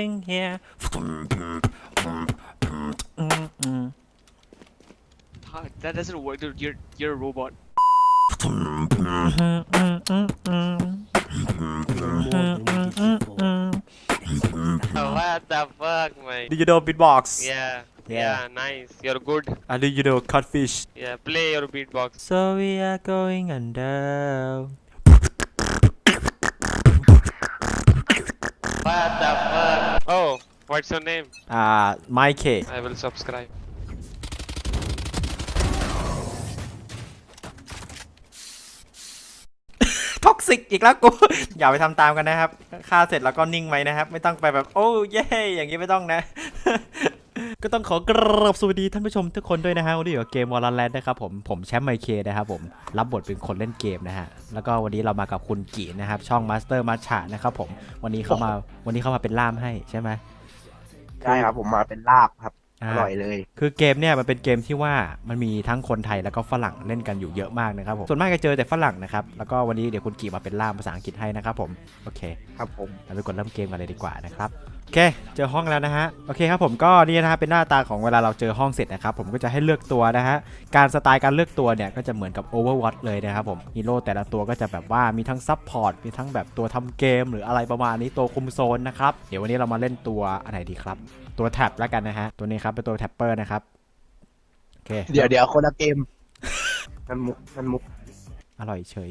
doing here. Ah, That doesn't work, dude. You're you're a robot. what the fuck, man? Digital beatbox. Yeah. Yeah. Yeah, nice. You're good. A digital cutfish. Yeah, play your beatbox. So we are going under. What the fuck? Oh, what's your name? อ่า my K I will subscribe. ท็อกซิกอีกแล้วกู อย่าไปทำตามกันนะครับ ฆ่าเสร็จแล้วก็นิ่งไว้นะครับ ไม่ต้องไปแบบ โอ้เย่อย่างนี้ไม่ต้องนะ ก็ต้องขอกราบสวัสดีท่านผู้ชมทุกคนด้วยนะฮะวันนี้อยู่กับเกมวอลเลนนะครับผมผมแชมป์ไมเคนะครับผมรับบทเป็นคนเล่นเกมนะฮะแล้วก็วันนี้เรามากับคุณกีนะครับช่องมาสเตอร์มาชานะครับผมวันนี้เข้ามาวันนี้เข้ามาเป็นล่ามให้ใช่ไหมใช่ครับผมมาเป็นลาบครับอ่าอร่อยเลย คือเกมเนี่ยมันเป็นเกมที่ว่ามันมีทั้งคนไทยแล้วก็ฝรั่งเล่นกันอยู่เยอะมากนะครับผมส่วนมากจะเจอแต่ฝรั่งนะครับแล้วก็วันนี้เดี๋ยวคุณกีมาเป็นล่ามภาษาอังกฤษให้นะครับผมโอเค ครับผมเราไปกดเริ่มเกมกันเลยดีกว่านะครับ โอเค เจอห้องแล้วนะฮะ โอเคครับผมก็นี่นะฮะเป็นหน้าตาของเวลาเราเจอห้องเสร็จนะครับ ผมก็จะให้เลือกตัวนะฮะ การสไตล์การเลือกตัวเนี่ยก็จะเหมือนกับ Overwatch เลยนะครับผม ฮีโร่แต่ละตัวก็จะแบบว่ามีทั้งซับพอร์ต มีทั้งแบบตัวทำเกม หรืออะไรประมาณนี้ตัวคุมโซนนะครับ เดี๋ยววันนี้เรามาเล่นตัวอันไหนดีครับ ตัวแท็บแล้วกันนะฮะ ตัวนี้ครับเป็นตัวแท็ปเปอร์นะครับ โอเค เดี๋ยวเดี๋ยวคนละเกมมันมุกมันมุก อร่อยเฉย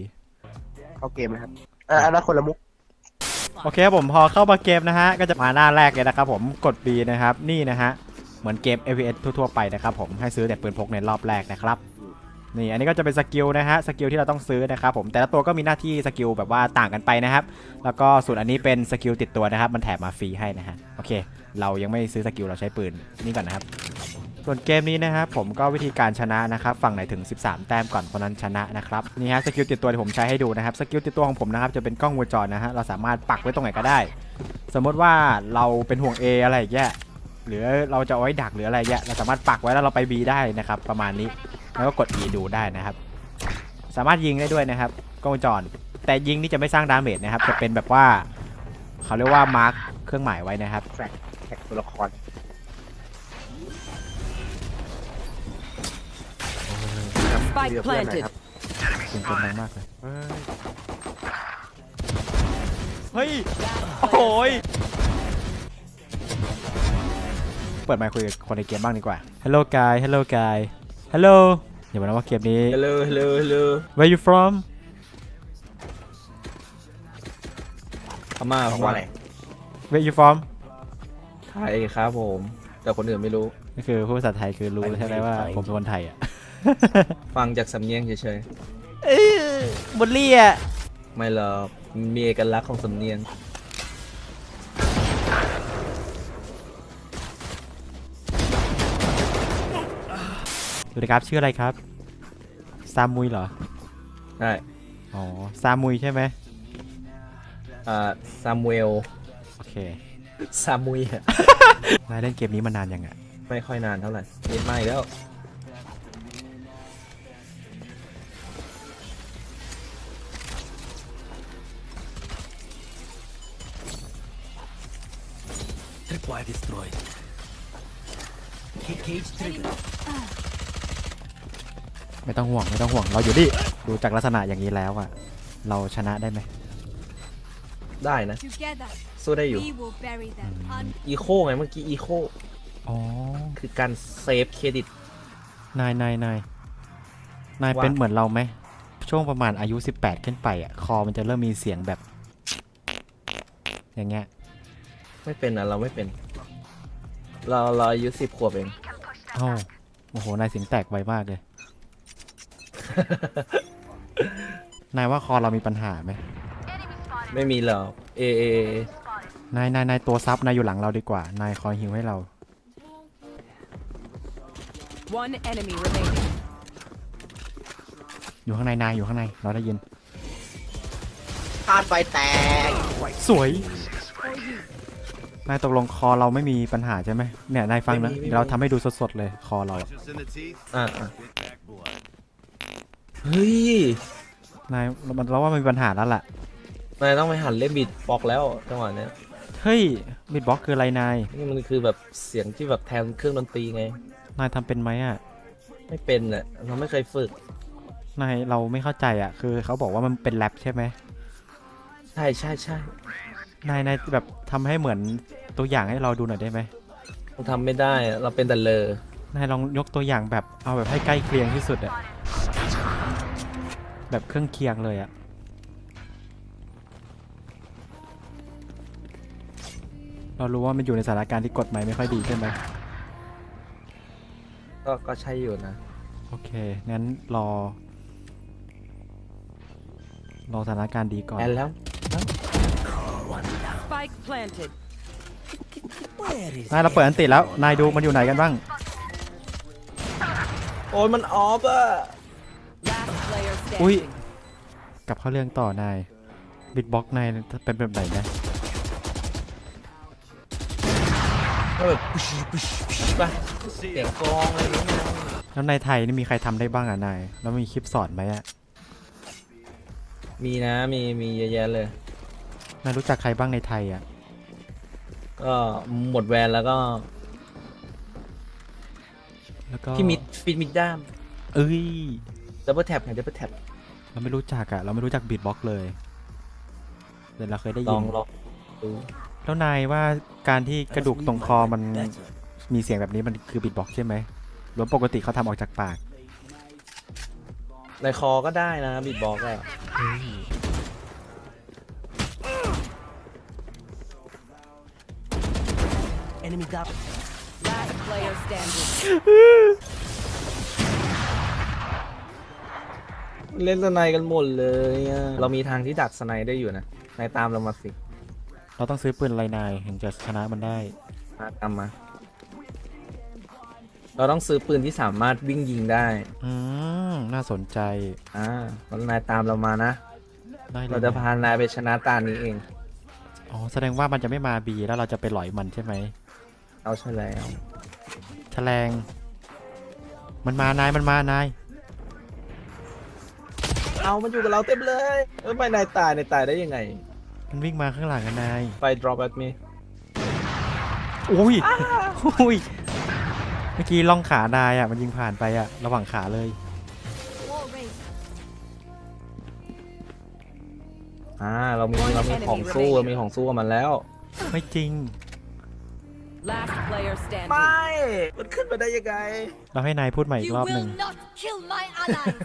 เข้าเกมนะครับอะอันนั้นคนละมุก โอเคครับผมพอเข้ามาเกมนะฮะ ก็จะมาหน้าแรกเลยนะครับผมกด B นะครับ นี่นะฮะ เหมือนเกม AVS ทั่วๆไปนะครับผมให้ซื้อแต่ปืนพกในรอบแรกนะครับนี่อันนี้ก็จะเป็นสกิลนะฮะสกิลที่เราต้องซื้อนะครับผมแต่ละตัวก็มีหน้าที่สกิลแบบว่าต่างกันไปนะครับ แล้วก็ส่วนอันนี้เป็นสกิลติดตัวนะครับ มันแถมมาฟรีให้นะฮะโอเค เรายังไม่ซื้อสกิลเราใช้ปืนนี่ก่อนนะครับ ส่วนเกมนี้นะครับผมก็วิธีการชนะนะครับฝั่งไหนถึง 13 แต้มก่อนคนนั้นชนะนะครับนี่ฮะสกิลติดตัวที่ผมใช้ให้ดูนะครับสกิลติดตัวของผมนะครับจะเป็นกล้องวงจรนะฮะเราสามารถปักไว้ตรงไหนก็ได้ สมมติว่าเราเป็นห่วง A อะไรอย่างเงี้ยหรือเราจะเอาไว้ดักหรืออะไรเงี้ยเราสามารถปักไว้แล้วเราไป B ได้นะครับประมาณนี้แล้วก็กด E ดูได้นะครับ สามารถยิงได้ด้วยนะครับกล้องวงจร แต่ยิงนี่จะไม่สร้างดาเมจนะครับจะเป็นแบบว่าเขาเรียกว่ามาร์คเครื่องหมายไว้นะครับแท็กตัวละคร Spike เรือเพื่อนหน่อย planted. ครับเสียงคนดังมากเลยเฮ้ย โอ้โหยเปิดไมค์คุยกับคนในเกมบ้างดีกว่า Hello guy Hello guy Hello อย่าบอกนะว่าเกมนี้ฮัลโหลฮัลโหลฮัลโหล Where you from พม่าบพอกว่าม่าอะไร Where you from ไทยครับผม แต่คนอื่นไม่รู้ ก็คือพูดภาษาไทยคือรู้ใช่ไหมว่าผมเป็นคนไทยอะ ฟังจากสำเนียงเฉยเอ้ยบุลลี่อะๆ ไม่หรอกมีเอกลักษณ์ของสำเนียง สวัสดีครับชื่ออะไรครับ ซามุยเหรอใช่อ๋อ ซามุยใช่ไหมอ่าซามูเอลโอเค ซามุยอะนายเล่นเกมนี้มานานยังอะไม่ค่อยนานเท่าไหร่เล่นไม่แล้ว ไม่ต้องห่วง ไม่ต้องห่วง เราอยู่ดิดูจากลักษณะอย่างนี้แล้วอะเราชนะได้ไหมได้นะ Together, สู้ได้อยู่ we will bury them. Un- อีโคไงเมื่อกี้อีโคอ๋อ คือการเซฟเครดิต นายนายนายนายว่า เป็นเหมือนเราไหม ช่วงประมาณอายุ 18 ขึ้นไปอะคอมันจะเริ่มมีเสียงแบบ อย่างเงี้ย ไม่เป็นอะเราไม่เป็น เราเราอายุสิบขวบเองโอ้โอ้โห นายเสียงแตกไวมากเลย นายว่าคอเรามีปัญหาไหม ไม่มีหรอกเอเอเอนายนายนายตัวซับนายอยู่หลังเราดีกว่า นายคอยฮิวให้เรา One enemy remaining. อยู่ข้างในนายอยู่ข้างใน เราได้ยินคาดไฟแตก สวย นายตกลงคอเราไม่มีปัญหาใช่ไหมเนี่ยนายฟังนะไม่มีไม่มีเดี๋ยวเราทำให้ดูสดๆเลยคอเราอะอะอะเฮ้ย นายเราเราว่ามันมีปัญหาแล้วล่ะนายต้องไปหันเล่นบีดบอกแล้วจังหวะเนี้ยเฮ้ยบิดบ็อกคืออะไรนายนี่มันคือแบบเสียงที่แบบแทนเครื่องดนตรีไง นายทำเป็นไหมอะไม่เป็นอะเราไม่เคยฝึก นายเราไม่เข้าใจอะคือเขาบอกว่ามันเป็นแรปใช่ไหมใช่ใช่ใช่นายนายแบบทำให้เหมือน ตัวอย่างให้เราดูหน่อยได้ไหมเราทำไม่ได้อะเราเป็นแต่เลอนายลองยกตัวอย่างแบบเอาแบบให้ใกล้เคียงที่สุดอะแบบเครื่องเคียงเลยอะเรารู้ว่ามันอยู่ในสถานการณ์ที่กฎหมายไม่ค่อยดีใช่ไหมก็ก็ใช่อยู่นะ โอเคงั้นรอ รอสถานการณ์ดีก่อน แอนแล้ว Spike planted. นายเราเปิดอันติแล้ว นายดูมันอยู่ไหนกันบ้าง โอ้ยมันออฟอะ Last player standing. อุ้ยกลับเข้าเรื่องต่อนายบิดบ็อกนายเป็นแบบไหนนะก็แบบปุ๊ชปุ๊ชปุ๊ชป่ะเสียงกลองอะไรอย่างเงี้ยแล้วในไทยนี่มีใครทำได้บ้างอะนาย แล้วมีคลิปสอนไหมอะ มีนะมีมีเยอะแยะเลยนายรู้จักใครบ้างในไทยอะ ก็หมดแวนแล้วก็แล้วก็พี่มิดฟิตมิดด้ามเอ้ยดับเบิลแท็บไงดับเบิลแท็บเราไม่รู้จักอะเราไม่รู้จักบิดบ็อกเลยแต่เราเคยได้ลยิอนงลองดูแล้วนายว่าการที่กระดูกตรงคอมันมีเสียงแบบนี้มันคือบิดบ็อกใช่ไหมหรือปกติเขาทำออกจากปากในคอก็ได้นะบีดบอกอะ Last player standing. เล่นสไนกันหมดเลยอะเรามีทางที่ดักสไนได้อยู่นะนายตามเรามาสิเราต้องซื้อปืนอะไรนายถึงจะชนะมันได้ มาตามมา เราต้องซื้อปืนที่สามารถวิ่งยิงได้ อืม น่าสนใจ อ่าแล้วนายตามเรามานะ ได้เลยเราจะพานายไปชนะตานี้เอง อ๋อ แสดงว่ามันจะไม่มาบีแล้วเราจะไปหลอยมันใช่ไหม เอาใช่แล้วแฉลง มันมานายมันมานาย เอามันอยู่กับเราเต็มเลยเออไม่นายตายนายตายได้ยังไง มันวิ่งมาข้างหลังอะนาย ไป drop at me อุ้ยอุ้ย เมื่อกี้ล่องขานายอะ มันยิงผ่านไปอะ ระหว่างขาเลย อ่าเรามีเรามีของสู้เรามีของสู้กับมันแล้ว ไม่จริง Last player standing. ไม่ มันขึ้นมาได้ยังไง เราให้นายพูดใหม่อีก You รอบหนึ่ง will not kill my allies.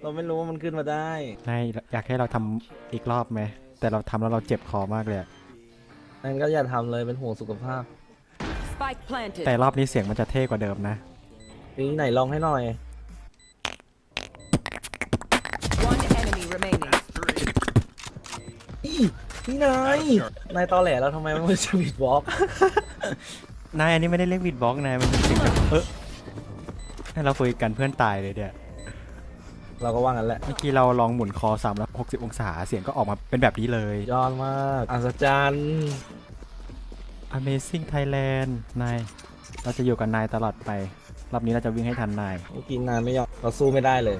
เราไม่รู้ว่ามันขึ้นมาได้ นายอยากให้เราทำอีกรอบไหม แต่เราทำแล้วเราเจ็บคอมากเลยอะนั่นก็อย่าทำเลยเป็นห่วงสุขภาพ Spike planted. แต่รอบนี้เสียงมันจะเท่กว่าเดิมนะ นี่ไหนลองให้หน่อย นี่นายนายตอแหลแล้วทำไมมันจะบิดบล็อกนายอันนี้ไม่ได้เรียกบิดบ็อกซ์นายมันเป็นเสียงแบบเออให้เราคุยกันเพื่อนตายเลยเดี๋ยวเราก็ว่างั้นแหละเมื่อกี้เราลองหมุนคอ360 องศาเสียงก็ออกมาเป็นแบบนี้เลย ยอดมากอัศจรรย์ Amazing Thailand นายเราจะอยู่กับนายตลอดไป รอบนี้เราจะวิ่งให้ทันนายเมื่อกี้นายไม่ยอมเราสู้ไม่ได้เลย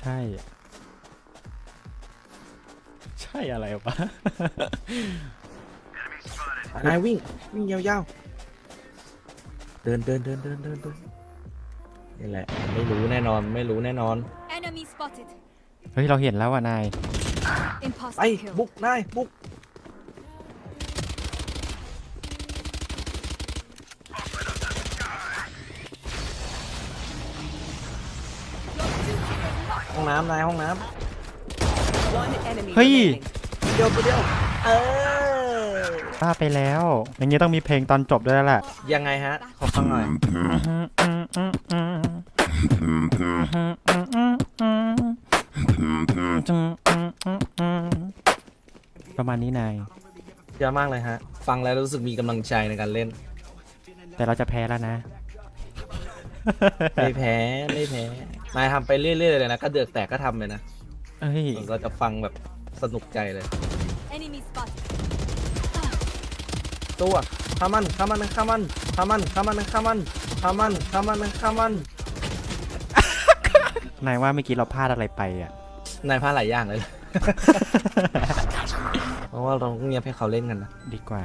ใช่ใช่อะไรวะนายวิ่งวิ่งยาวๆ เดินเดินเดินเดินเดินเดินนี่แหละไม่รู้แน่นอนไม่รู้แน่นอน Enemy spotted. เฮ้ยเราเห็นแล้วว่ะนายไป Imposter kill. บุกนายบุกห้องน้ำนายห้องน้ One enemy Hey. remaining. ำเดียวตัวเดียวเออป้าไปแล้ว อย่างนี้ต้องมีเพลงตอนจบด้วยแล้วแหละยังไงฮะ ขอฟังหน่อยประมาณนี้นายเยอะมากเลยฮะ ฟังแล้วรู้สึกมีกำลังใจในการเล่น แต่เราจะแพ้แล้วนะ ไม่แพ้ ไม่แพ้ นายทำไปเรื่อยๆเลยนะ ก็เดือกแตกก็ทำเลยนะ เอ้ยเราจะฟังแบบสนุกใจเลย Enemy spotted. ตัวข้ามันข้ามันข้ามันข้ามันข้ามันข้ามันข้ามันข้ามันข้ามันนายว่าเมื่อกี้เราพลาดอะไรไปอะ นายพลาดหลายอย่างเลย เพราะว่าเราเงียบให้เขาเล่นกันนะดีกว่า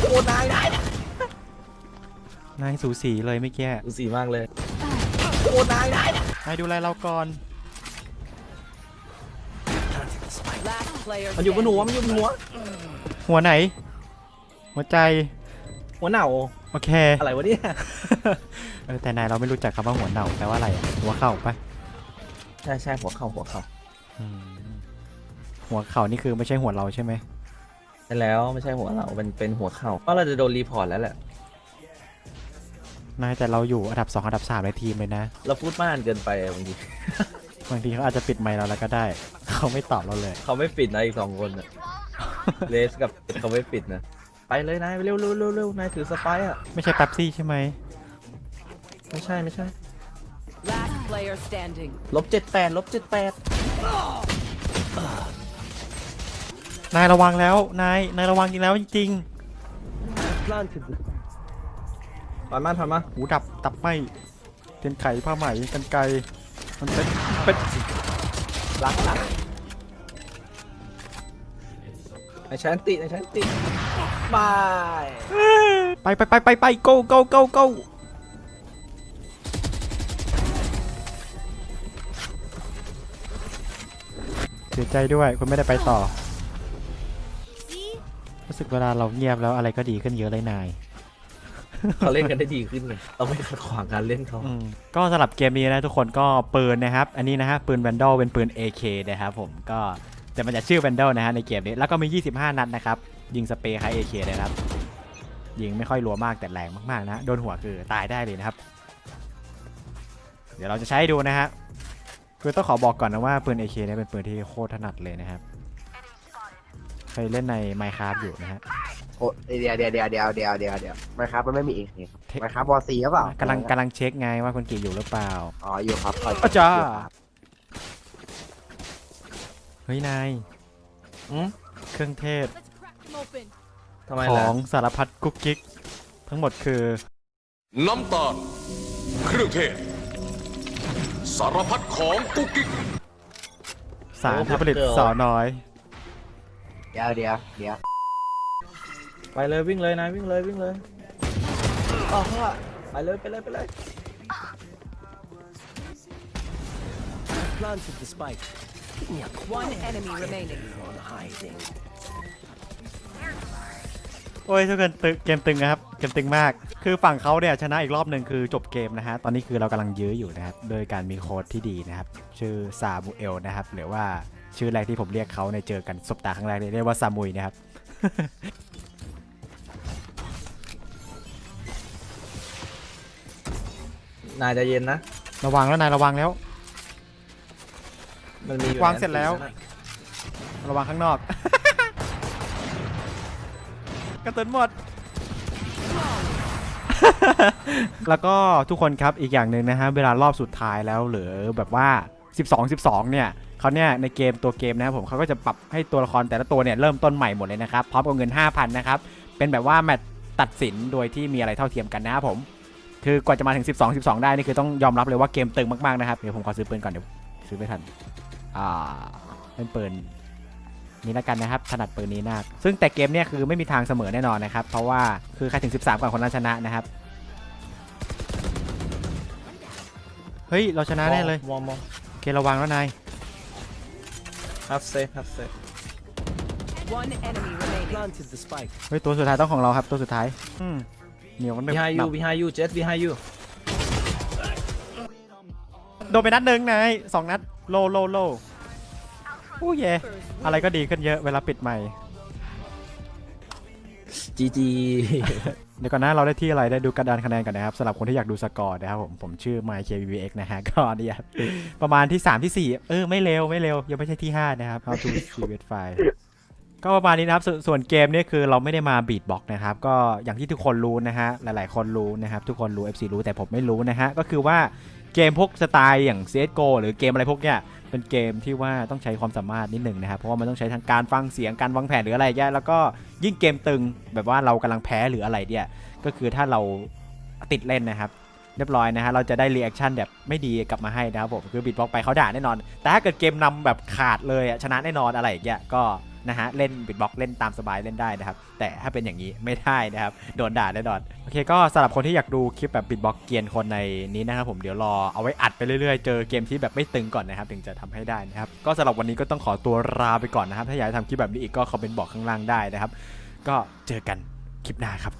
โอ้ได้ได้นายสูสีเลยเมื่อกี้ ดูสีมากเลย โอ้ได้ได้นายดูแลเราก่อน Last player มันอยู่บนหัว standing. มันอยู่บนหัว หัวไหน หัวใจ หัวเหน่าโอเค อะไรวะเนี่ย เออแต่นายเราไม่รู้จักคำว่าหัวเน่าแปลว่าอะไรอะหัวเข่าปะใช่ใช่หัวเข่าหัวเข่าอืมหัวเข่านี่คือไม่ใช่หัวเราใช่ไหม ใช่แล้วไม่ใช่หัวเราเป็นเป็นหัวเข่าเพราะเราจะโดนรีพอร์ตแล้วแหละ นายแต่เราอยู่อันดับสองอันดับสามในทีมเลยนะ เราพูดมากเกินไปอะบางที บางทีเขาอาจจะปิดไมค์เราแล้วก็ได้ เขาไม่ตอบเราเลย เขาไม่ปิดนะอีกสองคนอะเลสกับเอ็ดเขาไม่ปิดนะ ไปเลยนายเร็วเร็วเร็วเร็วนายถือสไปร์อะไม่ใช่แป๊บซี่ใช่ไหมไม่ใช่ไม่ใช่ Last player standing. ลบเจ็ดแปดลบเจ็ดแปดนายระวังแล้วนายนายระวังจริงแล้วจริงถ อยมาถอยมาๆหูดับตับไหมเทียนไขผ้าไหมกันไกรมันเป็นเป็นล้างล้างในชั้นติในชั้นติบายไปไปไปไปไป go go go go เสียใจด้วยคุณไม่ได้ไปต่อ See? รู้สึกเวลาเราเงียบแล้วอะไรก็ดีขึ้นเยอะเลยนาย เขาเล่นกันได้ดีขึ้นเลยเราไม่ขัดขวางการเล่นเขาอืมก็สำหรับเกมนี้นะทุกคนก็ปืนนะครับ อันนี้นะฮะปืนแวนดอลเป็นปืน AK นะครับผมก็แต่มันจะชื่อแวนดอลนะฮะในเกมนี้ แล้วก็มี 25 นัดนะครับ ยิงสเปรย์คล้าย AK เลยนะครับ ยิงไม่ค่อยรัวมากแต่แรงมากๆนะโดนหัวคือตายได้เลยนะครับ เดี๋ยวเราจะใช้ดูนะฮะคือต้องขอบอกก่อนนะว่าปืน AK เนี่ยเป็นปืนที่โคตรถนัดเลยนะครับเคยเล่นใน Minecraft อยู่นะฮะ โอ้เดี๋ยวเดี๋ยวเดี๋ยวเดี๋ยวเดี๋ยวเดี๋ยวเดี๋ยวไม่ครับมันไม่มีเอกครับไม่ครับบอซีหรือเปล่ากำลังกำลังเช็คไงว่าคุณกีอยู่หรือเปล่าอ๋ออยู่ครับคอยอาจารย์เฮ้ยนายอืมเครื่องเทศ Let's crack them open. ทำไมขล่ะองสารพัดกุ๊กกิ๊กทั้งหมดคือ น้ำตาล เครื่องเทศ สารพัดของกุ๊กกิ๊กสารที่ผลิตสาวน้อย เดี๋ยวเดี๋ยวเดี๋ยว ไปเลยวิ่งเลยนายวิ่งเลยวิ่งเลยอ๋อไปเลยไปเลยไปเลย One enemy remaining. โอ้ยทุกคนตึงเกมตึงนะครับเกมตึงมาก คือฝั่งเขาเนี่ยชนะอีกรอบหนึ่งคือจบเกมนะฮะตอนนี้คือเรากำลังยื้ออยู่นะครับโดยการมีโค้ดที่ดีนะครับ ชื่อซามูเอลนะครับหรือว่าชื่อแรกที่ผมเรียกเขาในเจอกันสบตาครั้งแรกเนี่ยเรียกว่าซามุยนะครับ นายใจเย็นนะระวังแล้วนายระวังแล้ว มันมีอยู่วางเสร็จแล้ว ระวังข้างนอก กระตุนหมด แล้วก็ทุกคนครับอีกอย่างหนึ่งนะฮะเวลารอบสุดท้ายแล้วหรือแบบว่า 12 12 เนี่ยเขาเนี่ยในเกมตัวเกมนะครับผมเขาก็จะปรับให้ตัวละครแต่ละตัวเนี่ยเริ่มต้นใหม่หมดเลยนะครับพร้อมกับเงิน 5,000 นะครับ เป็นแบบว่าแมตช์ตัดสินโดยที่มีอะไรเท่าเทียมกันนะครับผม คือกว่าจะมาถึง 12 12 ได้นี่คือต้องยอมรับเลยว่าเกมตึงมากๆนะครับ เดี๋ยวผมขอซื้อปืนก่อนเดี๋ยวซื้อไม่ทัน อ่าเป็นปืนนี้แล้วกันนะครับถนัดปืนนี้มาก ซึ่งแต่เกมเนี่ยคือไม่มีทางเสมอแน่นอนนะครับ เพราะว่าคือใครถึง 13 ก่อนคนนั้นชนะนะครับ เฮ้ย เราชนะแน่เลย มองมองโอเคระวังแล้วนาย ฮับเซฟฮับเซฟ One enemy remaining. เฮ้ยตัวสุดท้ายต้องของเราครับตัวสุดท้ายอืม เหนียวมันไม่ behind you behind you jet behind you โดนไปนัดหนึ่งนายสองนัดโลโลโลโอ้เยอะไรก็ดีขึ้นเยอะเวลาปิดใหม่ GG เดี๋ยวก่อนนะเราได้ที่อะไรได้ดูกระดานคะแนนกันนะครับสำหรับคนที่อยากดูสกอร์นะครับผมผมชื่อ MyKVVX นะฮะก็เนี่ยประมาณที่ 3 ที่ 4 เออ ไม่เร็วไม่เร็ว ยังไม่ใช่ที่ 5 นะครับ How to create file ก็ประมาณนี้นะครับสส่วนเกมเนี่ยคือเราไม่ได้มาบีทบ็อกนะครับ ก็อย่างที่ทุกคนรู้นะฮะ หลายๆ คนรู้นะครับ ทุกคนรู้ FC รู้แต่ผมไม่รู้นะฮะ ก็คือว่าเกมพวกสไตล์อย่าง CSGO หรือเกมอะไรพวกเนี้ย เป็นเกมที่ว่าต้องใช้ความสามารถนิดหนึ่งนะครับ เพราะว่ามันต้องใช้ทั้งการฟังเสียง การวางแผนหรืออะไรเงี้ย แล้วก็ยิ่งเกมตึงแบบว่าเรากำลังแพ้หรืออะไรเนี่ย ก็คือถ้าเราติดเล่นนะครับเรียบร้อยนะฮะ เราจะได้รีแอคชั่นแบบไม่ดีกลับมาให้นะครับผม คือบิดบล็อกไปเขาด่าแน่นอน แต่ถ้าเกิดเกมนำแบบขาดเลยชนะแน่นอนอะไรอย่างเงี้ย ก็ นะฮะเล่นบิดบล็อกเล่นตามสบายเล่นได้นะครับ แต่ถ้าเป็นอย่างนี้ไม่ได้นะครับ โดนด่าแน่นอนโอเคก็สำหรับคนที่อยากดูคลิปแบบบิดบล็อกเกียนคนในนี้นะครับผมเดี๋ยวรอเอาไว้อัดไปเรื่อยๆ เจอเกมที่แบบไม่ตึงก่อนนะครับ ถึงจะทำให้ได้นะครับ ก็สำหรับวันนี้ก็ต้องขอตัวลาไปก่อนนะครับ ถ้าอยากทำคลิปแบบนี้อีกก็คอมเมนต์บอกข้างล่างได้นะครับ ก็เจอกันคลิปหน้าครับ